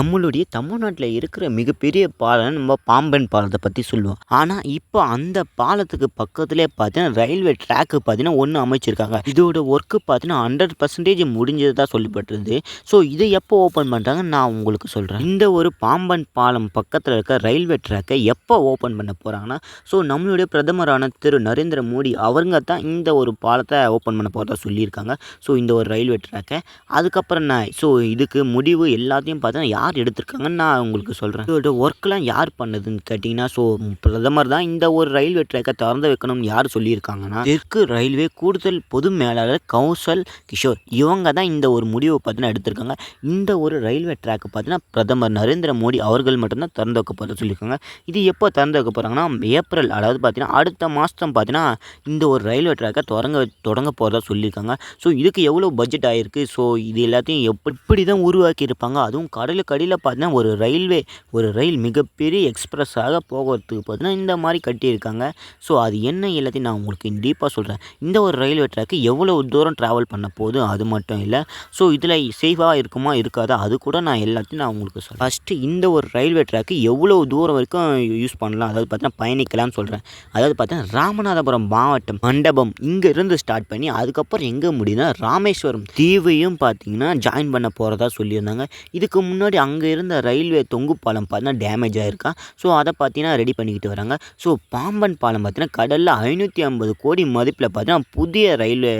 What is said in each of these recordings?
நம்மளுடைய தமிழ்நாட்டில் இருக்கிற மிகப்பெரிய பாலம் நம்ம பாம்பன் பாலத்தை பற்றி சொல்லுவோம். ஆனால் இப்போ அந்த பாலத்துக்கு பக்கத்துலேயே பார்த்தீங்கன்னா ரயில்வே ட்ராக்கு பார்த்தீங்கன்னா ஒன்று அமைச்சிருக்காங்க. இதோட ஒர்க்கு பார்த்தீங்கன்னா ஹண்ட்ரட் பர்சன்டேஜ் முடிஞ்சது தான் சொல்லப்பட்டிருது. ஸோ இதை எப்போ ஓப்பன் பண்ணுறாங்க நான் உங்களுக்கு சொல்கிறேன் இந்த ஒரு பாம்பன் பாலம் பக்கத்தில் இருக்க ரயில்வே ட்ராக்கை எப்போ ஓப்பன் பண்ண போகிறாங்கன்னா ஸோ நம்மளுடைய பிரதமரான திரு நரேந்திர மோடி அவங்க தான் இந்த ஒரு பாலத்தை ஓப்பன் பண்ண போகிறதா சொல்லியிருக்காங்க. ஸோ இந்த ஒரு ரயில்வே ட்ராக்கை. அதுக்கப்புறம் நான் ஸோ இதுக்கு முடிவு எல்லாத்தையும் பார்த்தீங்கன்னா யார் எடுத்திருக்காங்கன்னு நான் உங்களுக்கு சொல்கிறேன் இதோட ஒர்க்லாம் யார் பண்ணதுன்னு கேட்டிங்கன்னா ஸோ பிரதமர் தான் இந்த ஒரு ரயில்வே ட்ராக்கை திறந்து வைக்கணும்னு யார் சொல்லியிருக்காங்கன்னா தெற்கு ரயில்வே கூடுதல் பொது மேலாளர் கௌசல் கிஷோர். இவங்க தான் இந்த ஒரு முடிவை பார்த்தீங்கன்னா எடுத்திருக்காங்க. இந்த ஒரு ரயில்வே ட்ராக்கை பார்த்தீங்கன்னா பிரதமர் நரேந்திர மோடி அவர்கள் மட்டும்தான் திறந்து வைக்க போகிறத சொல்லியிருக்காங்க. இது எப்போ திறந்து வைக்க போகிறாங்கன்னா ஏப்ரல் அதாவது பார்த்தீங்கன்னா அடுத்த மாதம் பார்த்தீங்கன்னா இந்த ஒரு ரயில்வே ட்ராக்கை தொடங்க தொடங்க போகிறதா சொல்லியிருக்காங்க. ஸோ இதுக்கு எவ்வளோ பட்ஜெட் ஆகிருக்கு ஸோ இது எல்லாத்தையும் எப்படி தான் உருவாக்கி இருப்பாங்க அதுவும் கடலுக்கு வழியில் பார்த்தீங்கன்னா ஒரு ரயில்வே ஒரு ரயில் மிகப்பெரிய எக்ஸ்ப்ரெஸ்ஸாக போகிறதுக்கு பார்த்தீங்கன்னா இந்த மாதிரி கட்டியிருக்காங்க. ஸோ அது என்ன எல்லாத்தையும் நான் உங்களுக்கு டீப்பாக சொல்கிறேன் இந்த ஒரு ரயில்வே ட்ராக்கு எவ்வளோ தூரம் ட்ராவல் பண்ண போதும் அது மட்டும் இல்லை. ஸோ இதில் சேஃபாக இருக்குமா இருக்காதா அது கூட நான் எல்லாத்தையும் நான் உங்களுக்கு சொல்கிறேன் ஃபஸ்ட்டு இந்த ஒரு ரயில்வே ட்ராக்கு எவ்வளோ தூரம் வரைக்கும் யூஸ் பண்ணலாம் அதாவது பார்த்தீங்கன்னா பயணிக்கலாம்னு சொல்கிறேன் அதாவது பார்த்தீங்கன்னா ராமநாதபுரம் மாவட்டம் மண்டபம் இங்கேருந்து ஸ்டார்ட் பண்ணி அதுக்கப்புறம் எங்கே முடியுதுன்னா ராமேஸ்வரம் தீவையும் பார்த்தீங்கன்னா ஜாயின் பண்ண போகிறதா சொல்லியிருந்தாங்க. இதுக்கு முன்னாடி அங்கே இருந்த ரயில்வே தொங்கு பாலம் பார்த்தீங்கன்னா டேமேஜ் ஆகிருக்கா ஸோ அதை பார்த்தீங்கன்னா ரெடி பண்ணிக்கிட்டு வராங்க. ஸோ பாம்பன் பாலம் பார்த்தீங்கன்னா கடலில் ஐநூற்றி ஐம்பது கோடி மதிப்பில் பார்த்தீங்கன்னா புதிய ரயில்வே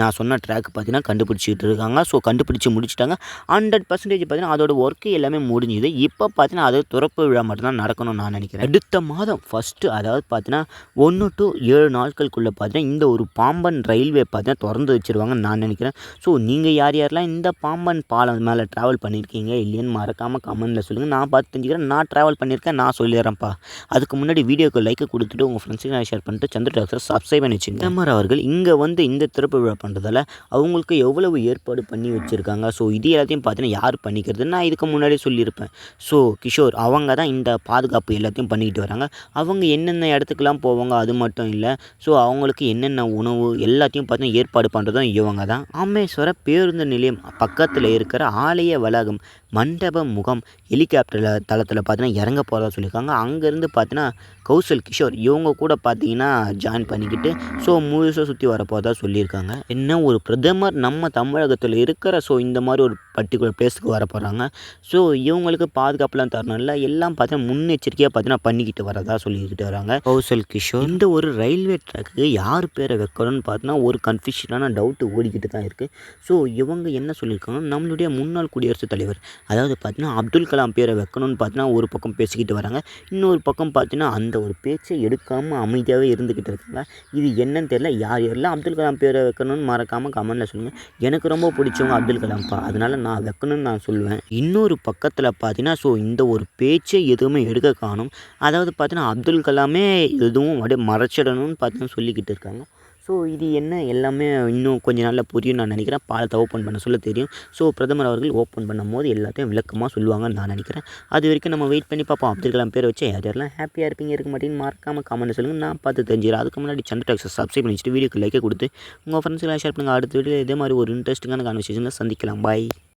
நான் சொன்ன ட்ராக் பார்த்தீங்கன்னா கண்டுபிடிச்சிக்கிட்டு இருக்காங்க. ஸோ கண்டுபிடிச்சி முடிச்சிட்டாங்க. ஹண்ட்ரட் பர்சன்டேஜ் பார்த்தீங்கன்னா அதோட ஒர்க்கு எல்லாமே முடிஞ்சுது. இப்போ பார்த்தீங்கன்னா அது துறப்பு விழா மட்டும்தான் நடக்கணும்னு நான் நினைக்கிறேன். அடுத்த மாதம் ஃபஸ்ட்டு அதாவது பார்த்தீங்கன்னா ஒன்று டு ஏழு நாட்களுக்குள்ளே பார்த்தீங்கன்னா இந்த ஒரு பாம்பன் ரயில்வே பார்த்தீங்கன்னா திறந்து வச்சுருவாங்கன்னு நான் நினைக்கிறேன். ஸோ நீங்கள் யார் யாரெல்லாம் இந்த பாம்பன் பாலம் மேலே ட்ராவல் பண்ணியிருக்கீங்க இல்லைன்னு மறக்காமல் கமெண்ட்டில் சொல்லுங்கள் நான் பார்த்து தெரிஞ்சுக்கிறேன். நான் ட்ராவல் பண்ணியிருக்கேன். நான் சொல்லிடுறேன்ப்பா. அதுக்கு முன்னாடி வீடியோக்கு லைக்கை கொடுத்துட்டு உங்கள் ஃப்ரெண்ட்ஸுக்கு நான் ஷேர் பண்ணிட்டு சந்திர டாக்டர் சப்ஸ்கிரைப் பண்ணி வச்சுங்க அவர்கள் இங்கே வந்து இந்த திறப்பு விழா பண்ணுறதால அவங்களுக்கு எவ்வளவு ஏற்பாடு பண்ணி வச்சுருக்காங்க. ஸோ இது எல்லாத்தையும் பார்த்தீங்கன்னா யார் பண்ணிக்கிறது? நான் இதுக்கு முன்னாடி சொல்லியிருப்பேன். ஸோ கிஷோர் அவங்க தான் இந்த பாதுகாப்பு எல்லாத்தையும் பண்ணிக்கிட்டு வராங்க. அவங்க என்னென்ன இடத்துக்குலாம் போவாங்க அது மட்டும் இல்லை. ஸோ அவங்களுக்கு என்னென்ன உணவு எல்லாத்தையும் பார்த்தீங்கன்னா ஏற்பாடு பண்ணுறதும் இவங்க தான். ராமேஸ்வர பேருந்து நிலையம் பக்கத்தில் இருக்கிற ஆலய வளாகம் மண்டப முகம் ஹெலிகாப்டரில் தளத்தில் பார்த்தீங்கன்னா இறங்க போகிறதா சொல்லியிருக்காங்க. அங்கேருந்து பார்த்தீங்கன்னா கௌசல் கிஷோர் இவங்க கூட பார்த்தீங்கன்னா ஜாயின் பண்ணிக்கிட்டு ஸோ முழுசாக சுற்றி வர போகிறதா சொல்லியிருக்காங்க. என்ன ஒரு பிரதமர் நம்ம தமிழகத்தில் இருக்கிற ஸோ இந்த மாதிரி ஒரு பர்டிகுலர் பிளேஸுக்கு வர போகிறாங்க ஸோ இவங்களுக்கு பாதுகாப்புலாம் தரணும்ல எல்லாம் பார்த்தீங்கன்னா முன்னெச்சரிக்கையாக பார்த்தீங்கன்னா பண்ணிக்கிட்டு வரதா சொல்லிக்கிட்டு வராங்க. கௌசல் கிஷோர். இந்த ஒரு ரயில்வே ட்ராக்கு யார் பேரை வைக்கணும்னு பார்த்தீங்கன்னா ஒரு கன்ஃபியூஷனான டவுட்டு ஓடிக்கிட்டு தான் இருக்குது ஸோ இவங்க என்ன சொல்லியிருக்காங்க நம்மளுடைய முன்னாள் குடியரசுத் தலைவர் அதாவது பார்த்தீங்கன்னா அப்துல் கலாம் பேரை வைக்கணும்னு பார்த்தீங்கன்னா ஒரு பக்கம் பேசிக்கிட்டு வராங்க. இன்னொரு பக்கம் பார்த்தீங்கன்னா அந்த ஒரு பேச்சை எடுக்காமல் அமைதியாகவே இருந்துக்கிட்டு இருக்காங்க. இது என்னன்னு தெரியல. யார் யாரெல்லாம் அப்துல் கலாம் பேரை வைக்கணும்னு மறக்காமல் கமெண்டில் சொல்லுங்கள் எனக்கு ரொம்ப பிடிச்சவங்க அப்துல் கலாம்ப்பா. அதனால் நான் வைக்கணும்னு நான் சொல்லுவேன். இன்னொரு பக்கத்தில் பார்த்தீங்கன்னா ஸோ இந்த ஒரு பேச்சை எதுவுமே எடுக்க காணும். அதாவது பார்த்தீங்கன்னா அப்துல் கலாமே எதுவும் அப்படியே மறைச்சிடணும்னு பார்த்தீங்கன்னா சொல்லிக்கிட்டு இருக்காங்க. ஸோ இது என்ன? எல்லாமே இன்னும் கொஞ்ச நாளில் புரியும் நான் நினைக்கிறேன். பாலத்தை ஓப்பன் பண்ண சொல்ல தெரியும். ஸோ பிரதமர் அவர்கள் ஓப்பன் பண்ணும் போது எல்லாத்தையும் விளக்கமாக சொல்லுவாங்கன்னு நான் நினைக்கிறேன். அது வரைக்கும் நம்ம வெயிட் பண்ணி பார்ப்போம். அப்துல் கலாம் பேர் வச்சு யார் யாரெல்லாம் ஹாப்பியாக இருப்பீங்க இருக்க மாட்டேன்னு மறக்காமல் கமெண்ட் சொல்லுங்கள் நான் பார்த்து தெரிஞ்சிடறேன் அதுக்கு முன்னாடி சந்திர டாக்ஸை சப்ஸ்கிரைப் பண்ணிச்சுட்டு வீடியோக்கு லைக்கே கொடுத்து உங்கள் ஃப்ரெண்ட்ஸ்லாம் ஷேர் பண்ணுங்கள் அடுத்த வீடியோ இதே மாதிரி ஒரு இன்ட்ரெஸ்டிங்கான கான்வர்சேஷனில் சந்திக்கலாம். பாய்